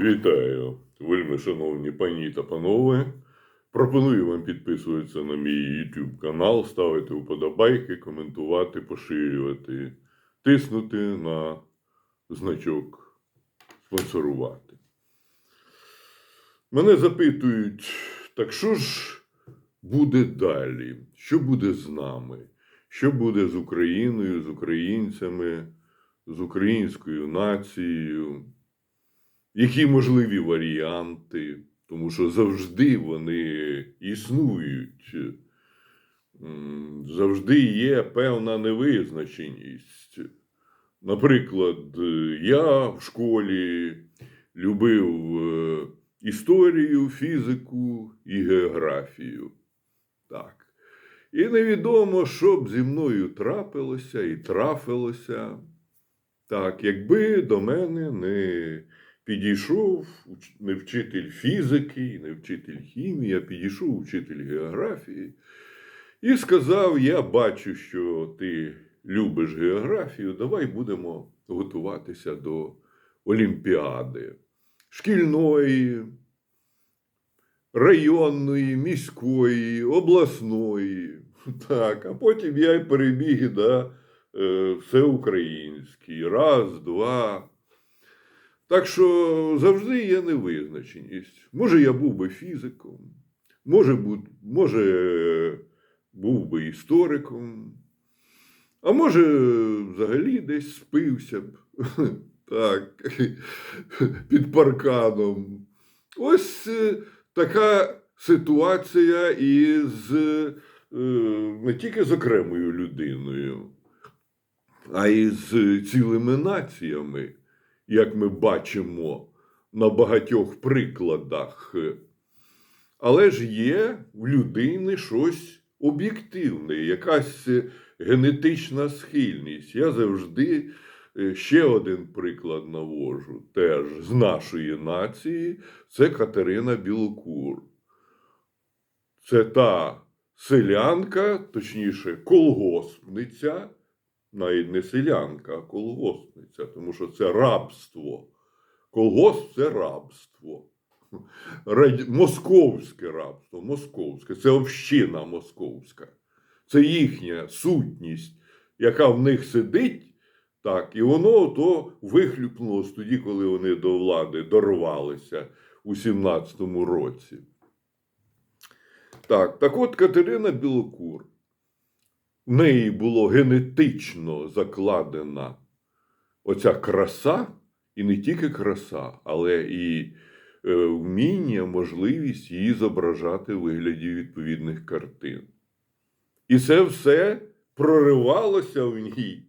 Вітаю, вельми шановні пані та панове. Пропоную вам підписуватися на мій YouTube канал, ставити вподобайки, коментувати, поширювати, тиснути на значок спонсорувати. Мене запитують, так що ж буде далі? Що буде з нами? Що буде з Україною, з українцями, з українською нацією? Які можливі варіанти, тому що завжди вони існують, завжди є певна невизначеність. Наприклад, я в школі любив е, історію, фізику і географію. Так. І невідомо, що б зі мною трапилося і трафилося. Так, якби до мене не підійшов не вчитель фізики, не вчитель хімії, а підійшов вчитель географії і сказав: Я бачу, що ти любиш географію, давай будемо готуватися до Олімпіади шкільної, районної, міської, обласної. Так, а потім я й перебіг на е, всеукраїнський. Раз, два. Так що завжди є невизначеність. Може, я був би фізиком, може, може був би істориком, а може, взагалі десь спився б. Так, під парканом. Ось е, така ситуація із е, не тільки з окремою людиною, а й з цілими націями, як ми бачимо на багатьох прикладах. Але ж є в людини щось об'єктивне, якась е, генетична схильність. Я завжди е, ще один приклад навожу, теж з нашої нації, це Катерина Білокур. Це та селянка, точніше, колгоспниця, навіть не селянка, а колгоспниця, тому що це рабство. Колгосп це рабство. Московське рабство, московське, це община московська. Це їхня сутність, яка в них сидить, так, і воно то вихлюпнулося тоді, коли вони до влади дорвалися у 17-му році. Так, так от Катерина Білокур. В неї було генетично закладена оця краса, і не тільки краса, але і е, вміння, можливість її зображати в вигляді відповідних картин. І це все проривалося в ній,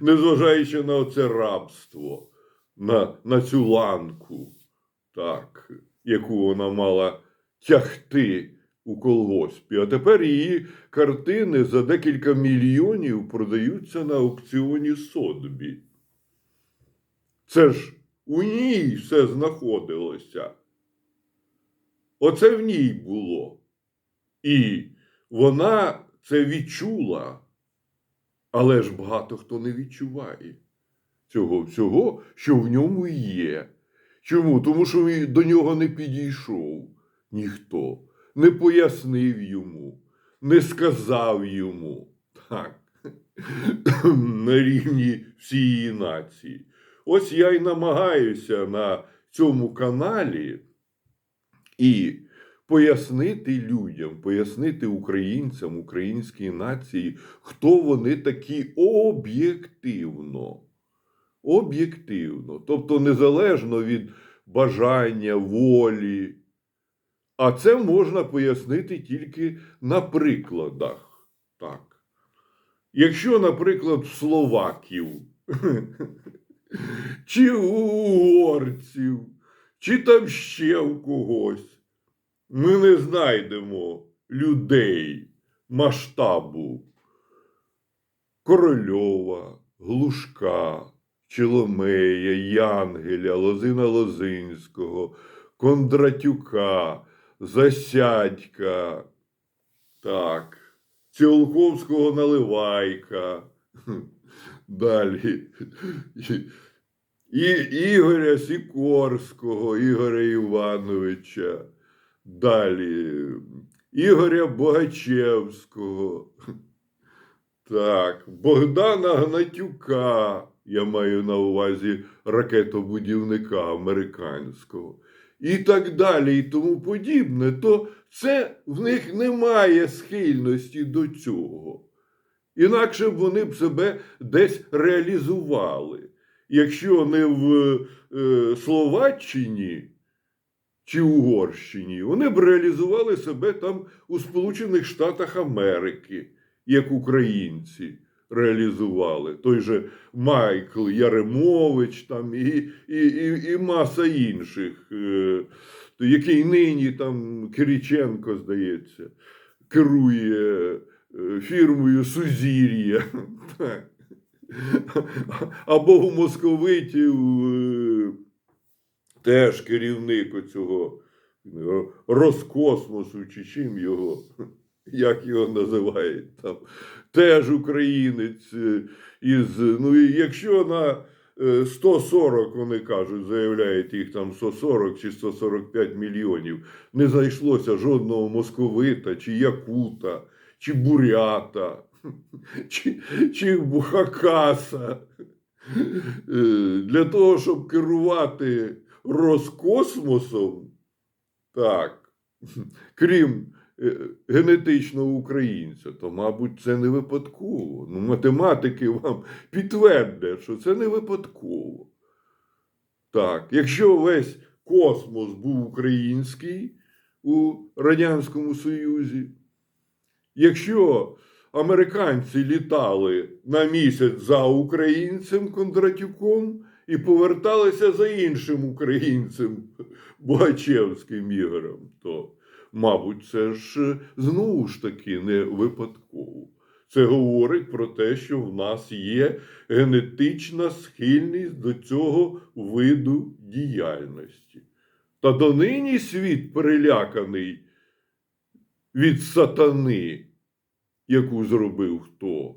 незважаючи на це рабство, на, на цю ланку, так, яку вона мала тягти у колгоспі. А тепер її картини за декілька мільйонів продаються на аукціоні Сотбі. Це ж у ній все знаходилося. Оце в ній було. І вона це відчула. Але ж багато хто не відчуває цього всього, що в ньому є. Чому? Тому що до нього не підійшов ніхто, не пояснив йому, не сказав йому. Так. На рівні всієї нації. Ось я й намагаюся на цьому каналі і пояснити людям, пояснити українцям, українській нації, хто вони такі об'єктивно. Об'єктивно. Тобто незалежно від бажання, волі. А це можна пояснити тільки на прикладах. Так. Якщо, наприклад, словаків, чи угорців, чи там ще в когось, ми не знайдемо людей масштабу Корольова, Глушка, Челомея, Янгеля, Лозина Лозинського, Кондратюка, Засядька, так, Ціолковського Наливайка. Далі. і Ігоря Сікорського, Ігоря Івановича. Далі Ігоря Богачевського. Так, Богдана Гнатюка, я маю на увазі ракетобудівника американського. І так далі, і тому подібне, то це в них немає схильності до цього. Інакше б вони б себе десь реалізували. Якщо не в е, Словаччині чи Угорщині, вони б реалізували себе там у Сполучених Штатах Америки, як українці реалізували. Той же Майкл Яремович там і, і, і, і маса інших, е, який нині там Кириченко, здається, керує е, фірмою Сузір'я. Або у московитів е, теж керівник оцього Роскосмосу, чи чим його, як його називають там, теж українець е, із. Ну, і якщо на е, 140, вони кажуть, заявляють їх там 140 чи 145 мільйонів, не знайшлося жодного московита, чи якута, чи бурята, чи, чи хакаса. Е, Для того, щоб керувати Роскосмосом, так, крім е, генетичного українця, то, мабуть, це не випадково. Ну, математики вам підтвердять, що це не випадково. Так, якщо весь космос був український у Радянському Союзі, якщо американці літали на місяць за українцем Кондратюком і поверталися за іншим українцем Богачевським Ігорем, то, мабуть, це ж знову ж таки не випадково. Це говорить про те, що в нас є генетична схильність до цього виду діяльності. Та донині світ переляканий від сатани, яку зробив хто?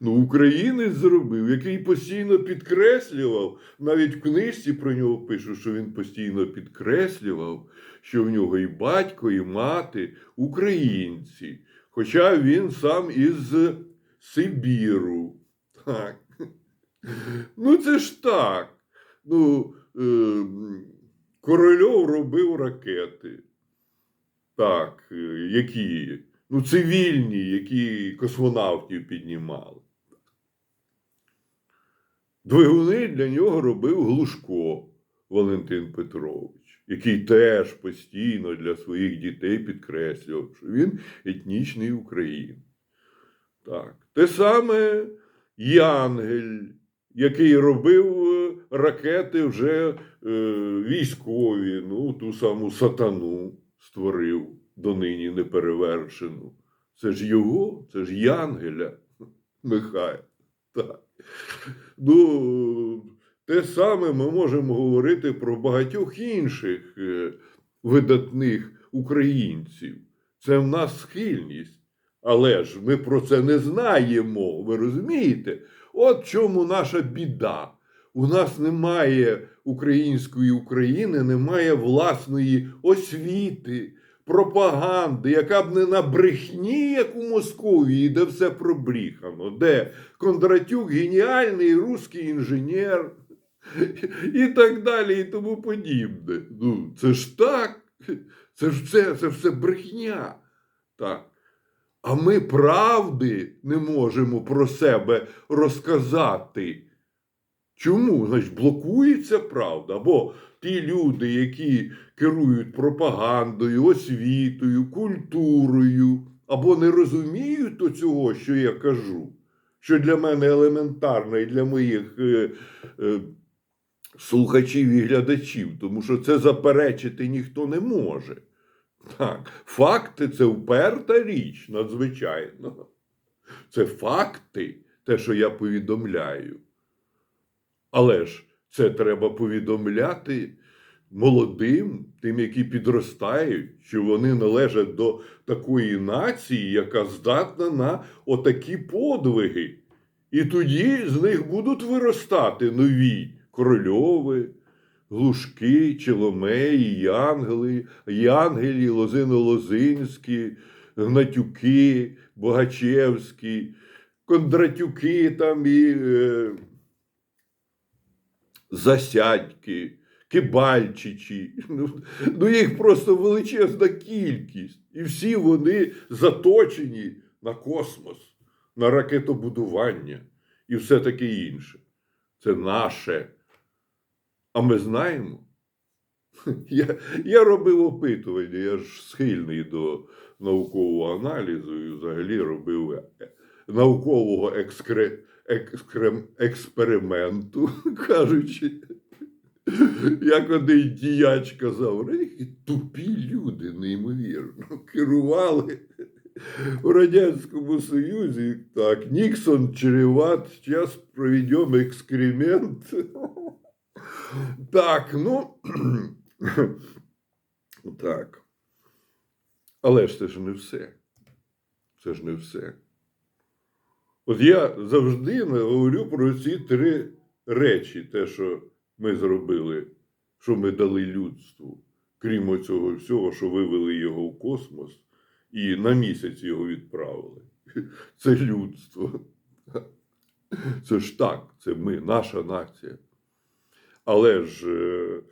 Ну, українець зробив, який постійно підкреслював, навіть в книжці про нього пишуть, що він постійно підкреслював, що в нього і батько, і мати українці. Хоча він сам із Сибіру. Так. Ну, це ж так. Ну, е, Корольов робив ракети. Так, е, які? Ну, цивільні, які космонавтів піднімали. Двигуни для нього робив Глушко Валентин Петрович, який теж постійно для своїх дітей підкреслював, що він етнічний українець. Так. Те саме Янгель, який робив е, ракети вже е, військові, ну, ту саму сатану створив донині неперевершену. Це ж його, це ж Янгеля Михайла. Так. Ну, те саме ми можемо говорити про багатьох інших е, видатних українців. Це в нас схильність. Але ж ми про це не знаємо. Ви розумієте? От чому наша біда. У нас немає української України, немає власної освіти, пропаганди, яка б не на брехні, як у Московії, де все пробріхано, де Кондратюк геніальний русський інженер і так далі, і тому подібне. Ну, це ж так, це ж все, це все брехня. Так. А ми правди не можемо про себе розказати. Чому? Значить, блокується правда. Бо ті люди, які керують пропагандою, освітою, культурою, або не розуміють цього, що я кажу, що для мене елементарно і для моїх е, е, слухачів і глядачів, тому що це заперечити ніхто не може. Так, факти це вперта річ, надзвичайно. Це факти, те, що я повідомляю. Але ж це треба повідомляти молодим, тим, які підростають, що вони належать до такої нації, яка здатна на отакі подвиги. І тоді з них будуть виростати нові корольови, глушки, челомеї, янгели, янгелі, лозино-лозинські, гнатюки, богачевські, кондратюки там і е, засядьки, кибальчичі. Ну, ну їх просто величезна кількість. І всі вони заточені на космос, на ракетобудування і все таке інше. Це наше. А ми знаємо. Я, я робив опитування, я ж схильний до наукового аналізу і взагалі робив е, наукового екскре, екскрем, експерименту, кажучи. Як один діяч казав, «Які тупі люди, неймовірно, керували у Радянському Союзі. Так, Ніксон чреват, час проведемо екскремент. Так, ну так. Але ж це ж не все. Це ж не все. От я завжди говорю про ці три речі, те, що ми зробили, що ми дали людству, крім цього всього, що вивели його в космос і на місяць його відправили. Це людство. Це ж так, це ми, наша нація. Але ж е,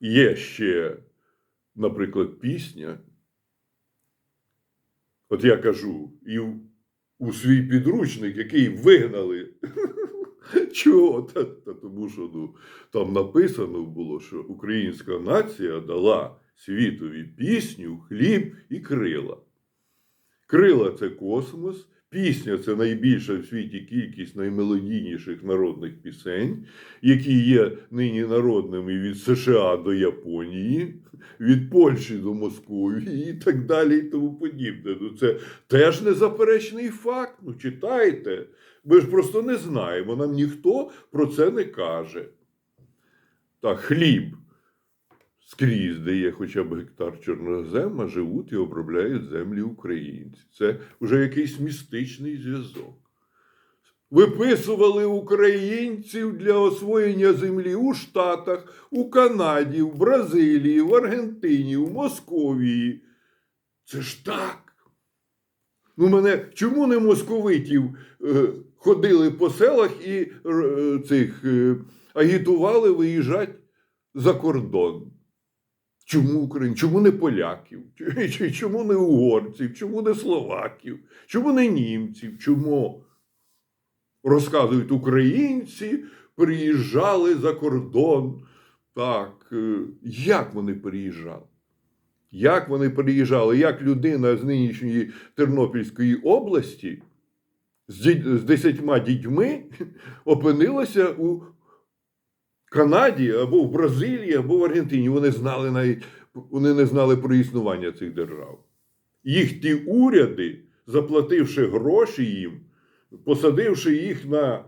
є ще, наприклад, пісня. От я кажу, і у свій підручник, який вигнали. Чого? Та, та тому що ну, там написано було, що українська нація дала світові пісню, хліб і крила. Крила це космос, пісня це найбільша в світі кількість наймелодійніших народних пісень, які є нині народними від США до Японії, від Польщі до Московії і так далі, і тому подібне. Ну, це теж незаперечний факт. Ну, читайте. Ми ж просто не знаємо, нам ніхто про це не каже. Так, хліб скрізь, де є хоча б гектар чорнозема, живуть і обробляють землі українці. Це вже якийсь містичний зв'язок. Виписували українців для освоєння землі у Штатах, у Канаді, в Бразилії, в Аргентині, в Московії. Це ж так. Ну, мене чому не московитів е, ходили по селах і е, цих е, агітували виїжджати за кордон? Чому Україн? Чому не поляків? Чому не угорців? Чому не словаків? Чому не німців? Чому? Розказують, українці приїжджали за кордон. Так, е, як вони приїжджали? Як вони приїжджали? Як людина з нинішньої Тернопільської області з десятьма дітьми опинилася у Канаді або в Бразилії, або в Аргентині. Вони знали навіть вони не знали про існування цих держав. Їх ті уряди, заплативши гроші їм, посадивши їх на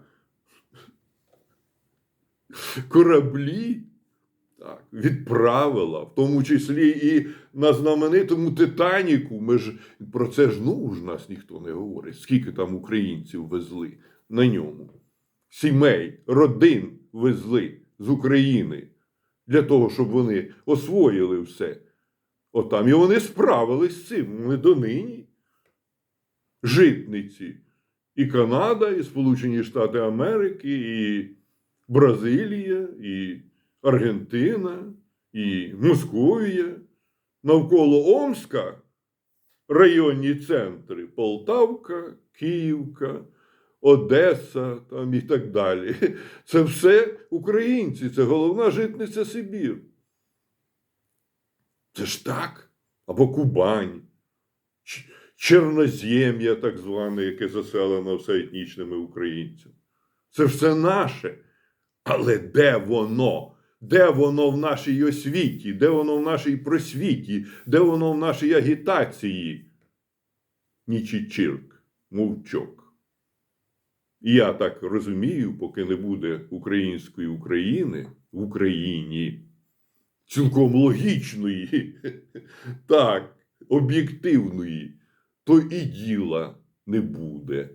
кораблі, так, відправила, в тому числі і на знаменитому Титаніку. Ми ж про це ж ну ж нас ніхто не говорить. Скільки там українців везли на ньому? Сімей, родин везли з України для того, щоб вони освоїли все. Отам і вони справились з цим. Ми донині. Житниці. І Канада, і Сполучені Штати Америки, і Бразилія, і Аргентина, і Московія. Навколо Омська районні центри Полтавка, Київка, Одеса там і так далі. Це все українці, це головна житниця Сибір. Це ж так. Або Кубань, Ч- Чорнозем'я, так зване, яке заселено все етнічними українцями. Це все наше. Але де воно? Де воно в нашій освіті? Де воно в нашій просвіті? Де воно в нашій агітації? Нічичирк, мовчок. І я так розумію, поки не буде української України в Україні, цілком логічної, так, об'єктивної, то і діла не буде.